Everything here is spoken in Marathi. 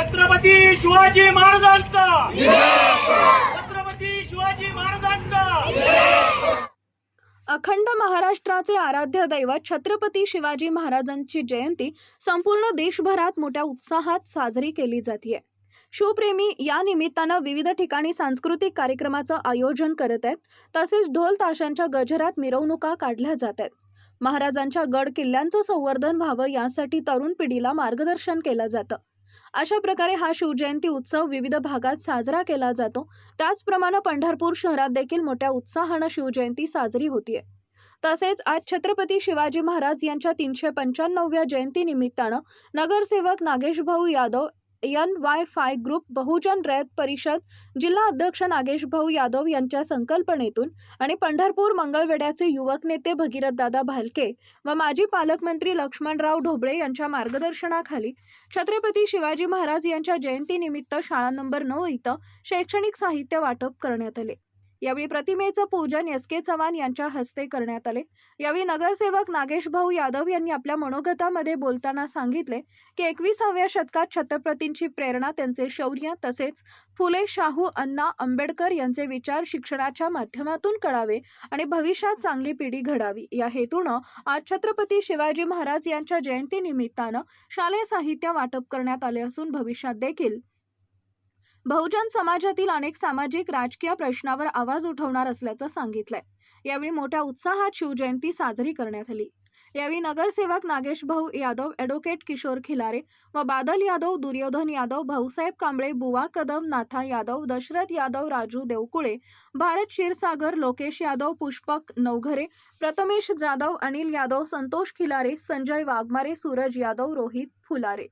छत्रपती शिवाजी महाराजांचा. छत्रपती शिवाजी महाराजांचा. अखंड महाराष्ट्राचे आराध्य दैवत छत्रपती शिवाजी महाराजांची जयंती संपूर्ण देशभरात मोठ्या उत्साहात साजरी केली जाते शिवप्रेमी या निमित्तानं विविध ठिकाणी सांस्कृतिक कार्यक्रमाचं आयोजन करत आहेत. तसेच ढोल ताशांच्या गजरात मिरवणुका काढल्या जात आहेत. महाराजांच्या गड किल्ल्यांचं संवर्धन व्हावं यासाठी तरुण पिढीला मार्गदर्शन केलं जातं. अशा प्रकारे हा शिवजयंती उत्सव विविध भागात साजरा केला जातो. त्याचप्रमाणे पंढरपूर शहरात देखील मोठ्या उत्साहानं शिवजयंती साजरी होतीये. तसेच आज छत्रपती शिवाजी महाराज यांच्या तीनशे पंच्याण्णवव्या जयंतीनिमित्तानं नगरसेवक Nageshbhau Yadav N Y F group Bahujan Rayat Parishad जिल्हा अध्यक्ष नागेश भाऊ यादव यांच्या संकल्पनेतून आणि पंढरपूर मंगळवेड्याचे युवक नेते भगीरथदादा भालके व माजी पालकमंत्री लक्ष्मणराव ढोबळे यांच्या मार्गदर्शनाखाली छत्रपती शिवाजी महाराज यांच्या जयंतीनिमित्त शाळा नंबर नऊ इथं शैक्षणिक साहित्य वाटप करण्यात आले. यावेळी प्रतिमेचं पूजन एस के चव्हाण यांच्या हस्ते करण्यात आले. यावेळी नगरसेवक नागेश भाऊ यादव यांनी आपल्या मनोगतामध्ये बोलताना सांगितले की एकविसाव्या शतकात छत्रपतींची प्रेरणा त्यांचे शौर्य तसेच फुले शाहू अण्णा आंबेडकर यांचे विचार शिक्षणाच्या माध्यमातून कळावे आणि भविष्यात चांगली पिढी घडावी. या हेतूनं आज छत्रपती शिवाजी महाराज यांच्या जयंतीनिमित्तानं शालेय साहित्य वाटप करण्यात आले असून भविष्यात देखील बहुजन समाजातील अनेक सामाजिक राजकीय प्रश्नावर आवाज उठवणार असल्याचं सांगितलंय. यावेळी मोठ्या उत्साहात शिवजयंती साजरी करण्यात आली. यावेळी नगरसेवक नागेश भाऊ यादव ॲडव्होकेट किशोर खिलारे व बादल यादव दुर्योधन यादव भाऊसाहेब कांबळे बुवा कदम नाथा यादव दशरथ यादव राजू देवकुळे भारत क्षीरसागर लोकेश यादव पुष्पक नवघरे प्रथमेश जाधव अनिल यादव संतोष खिलारे संजय वाघमारे सूरज यादव रोहित फुलारे.